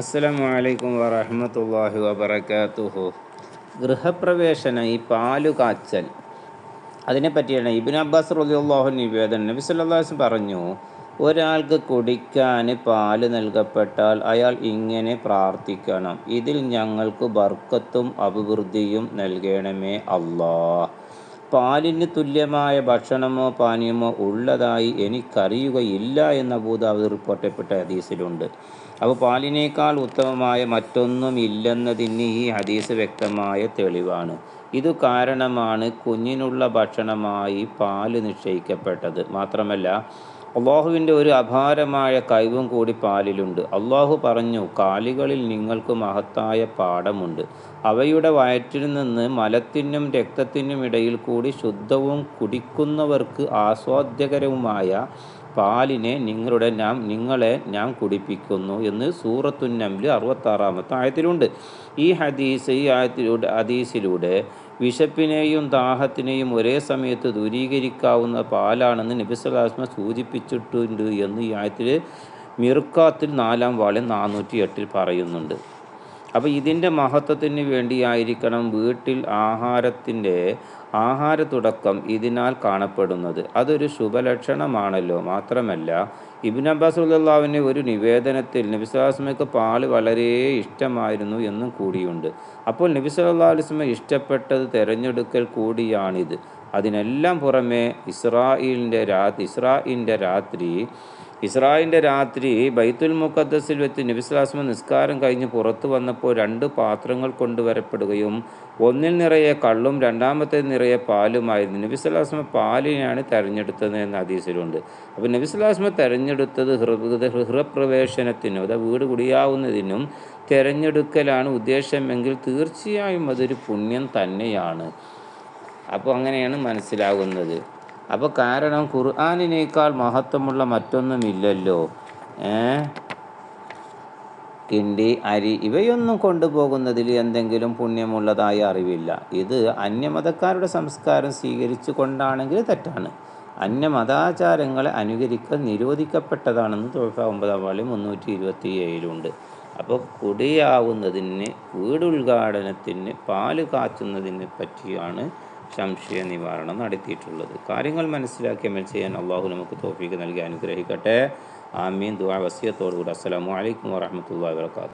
അസ്സലാമു അലൈക്കും വറഹമത്തല്ലാഹി വബർക്കാത്തുഹു ഗൃഹപ്രവേശന ഈ പാലു കാച്ചൽ. അതിനെ പറ്റിയാണ് ഇബിൻ അബ്ബാസ് റളിയല്ലാഹു നിവേദനം നബി വസല്ലം പറഞ്ഞു ഒരാൾക്ക് കുടിക്കാൻ പാൽ നൽകപ്പെട്ടാൽ അയാൾ ഇങ്ങനെ പ്രാർത്ഥിക്കണം. ഇതിൽ ഞങ്ങൾക്ക് ബർക്കത്തും അഭിവൃദ്ധിയും നൽകണമേ അല്ലാ പാലിന് തുല്യമായ ഭക്ഷണമോ പാനീയമോ ഉള്ളതായി എനിക്കറിയുകയില്ല എന്ന അബൂദാവൂദ് റിപ്പോർട്ടപ്പെട്ട ഹദീസിലുണ്ട്. അപ്പോൾ പാലിനേക്കാൾ ഉത്തമമായ മറ്റൊന്നും ഇല്ലെന്നതിന് ഈ ഹദീസ് വ്യക്തമായ തെളിവാണ്. ഇതു കാരണമാണ് കുഞ്ഞിനുള്ള ഭക്ഷണമായി പാൽ നിശ്ചയിക്കപ്പെട്ടത്. മാത്രമല്ല അള്ളാഹുവിന്റെ ഒരു അപാരമായ കഴിവും കൂടി പാലിലുണ്ട്. അള്ളാഹു പറഞ്ഞു കാലികളിൽ നിങ്ങൾക്ക് മഹത്തായ പാഠമുണ്ട്. അവയുടെ വയറ്റിൽ നിന്ന് മലത്തിനും രക്തത്തിനും ഇടയിൽ കൂടി ശുദ്ധവും കുടിക്കുന്നവർക്ക് ആസ്വാദ്യകരവുമായ പാലിനെ നിങ്ങളുടെ നാം നിങ്ങളെ ഞാൻ കുടിപ്പിക്കുന്നു എന്ന് സൂറത്തു നംൽ അറുപത്താറാമത്തെ ആയത്തിലുണ്ട്. ഈ ഹദീസ് ഈ ആയത്തിലൂടെ ഹദീസിലൂടെ വിശപ്പിനെയും ദാഹത്തിനെയും ഒരേ സമയത്ത് ദൂരീകരിക്കാവുന്ന പാലാണെന്ന് നബിസ്വലാസ്മ സൂചിപ്പിച്ചിട്ടുണ്ട് എന്ന് ഈ ആയത്തിൽ മിർക്കാത്തിൽ നാലാം വാളിൽ നാനൂറ്റി എട്ടിൽ പറയുന്നുണ്ട്. അപ്പോൾ ഇതിന്റെ മഹത്വത്തിന് വേണ്ടിയായിരിക്കണം വീട്ടിൽ ആഹാരത്തിന്റെ ആഹാര തുടക്കം ഇതിനാൽ കാണപ്പെടുന്നത്. അതൊരു ശുഭലക്ഷണമാണല്ലോ മാത്രമല്ല ഇബിൻ അബ്ബാസ് ഉള്ളാവിന്റെ ഒരു നിവേദനത്തിൽ നബിസ്വലാസ്മയ്ക്ക് പാൽ വളരെ ഇഷ്ടമായിരുന്നു എന്നും കൂടിയുണ്ട്. അപ്പോൾ നബി സല്ലാ ഇഷ്ടപ്പെട്ടത് തിരഞ്ഞെടുക്കൽ കൂടിയാണിത്. അതിനെല്ലാം പുറമെ ഇസ്രായേലിന്റെ രാത്രി ഇസ്രായേലിന്റെ രാത്രി ഇസ്രായിന്റെ രാത്രി ബൈത്തുൽ മുഖദ്സിൽ വെച്ച് നബിസ്ലാസ്മ നിസ്കാരം കഴിഞ്ഞ് പുറത്തു വന്നപ്പോൾ രണ്ട് പാത്രങ്ങൾ കൊണ്ടുവരപ്പെടുകയും ഒന്നിൽ നിറയെ കള്ളും രണ്ടാമത്തെ നിറയെ പാലുമായിരുന്നു. നബിസ്ലാസ്മ പാലിനെയാണ് തെരഞ്ഞെടുത്തത് എന്ന ഹദീസിലുണ്ട്. അപ്പോൾ നബിസ്ലാസ്മ തെരഞ്ഞെടുത്തത് ഹൃഹപ്രവേശനത്തിനും അതായത് വീട് കുടിയാവുന്നതിനും തിരഞ്ഞെടുക്കലാണ് ഉദ്ദേശമെങ്കിൽ തീർച്ചയായും അതൊരു പുണ്യം തന്നെയാണ്. അപ്പോൾ അങ്ങനെയാണ് മനസ്സിലാകുന്നത് അപ്പോൾ കാരണം ഖുർആാനിനേക്കാൾ മഹത്വമുള്ള മറ്റൊന്നുമില്ലല്ലോ. ഏ? കിണ്ടി അരി ഇവയൊന്നും കൊണ്ടുപോകുന്നതിൽ എന്തെങ്കിലും പുണ്യമുള്ളതായ അറിവില്ല. ഇത് അന്യമതക്കാരുടെ സംസ്കാരം സ്വീകരിച്ചു കൊണ്ടാണെങ്കിൽ തെറ്റാണ്. അന്യമതാചാരങ്ങളെ അനുകരിക്കൽ നിരോധിക്കപ്പെട്ടതാണെന്ന് തൊഴിൽ ഒമ്പതാം വാളി മുന്നൂറ്റി ഇരുപത്തി ഏഴിലുണ്ട് അപ്പോൾ കുടിയാവുന്നതിന് വീടുദ്ഘാടനത്തിന് പാൽ കാച്ചുന്നതിനെ പറ്റിയാണ് സംശയ നിവാരണം നടത്തിയിട്ടുള്ളത്. കാര്യങ്ങൾ മനസ്സിലാക്കി അമൽ ചെയ്യാൻ അള്ളാഹു നമുക്ക് തോഫീക്ക് നൽകി അനുഗ്രഹിക്കട്ടെ. ആമീൻ. ദുആ വസിയത്തോടുകൂടി. അസ്സലാമു അലൈക്കും വറഹ്മത്തുള്ളാഹി വബറകാതുഹു.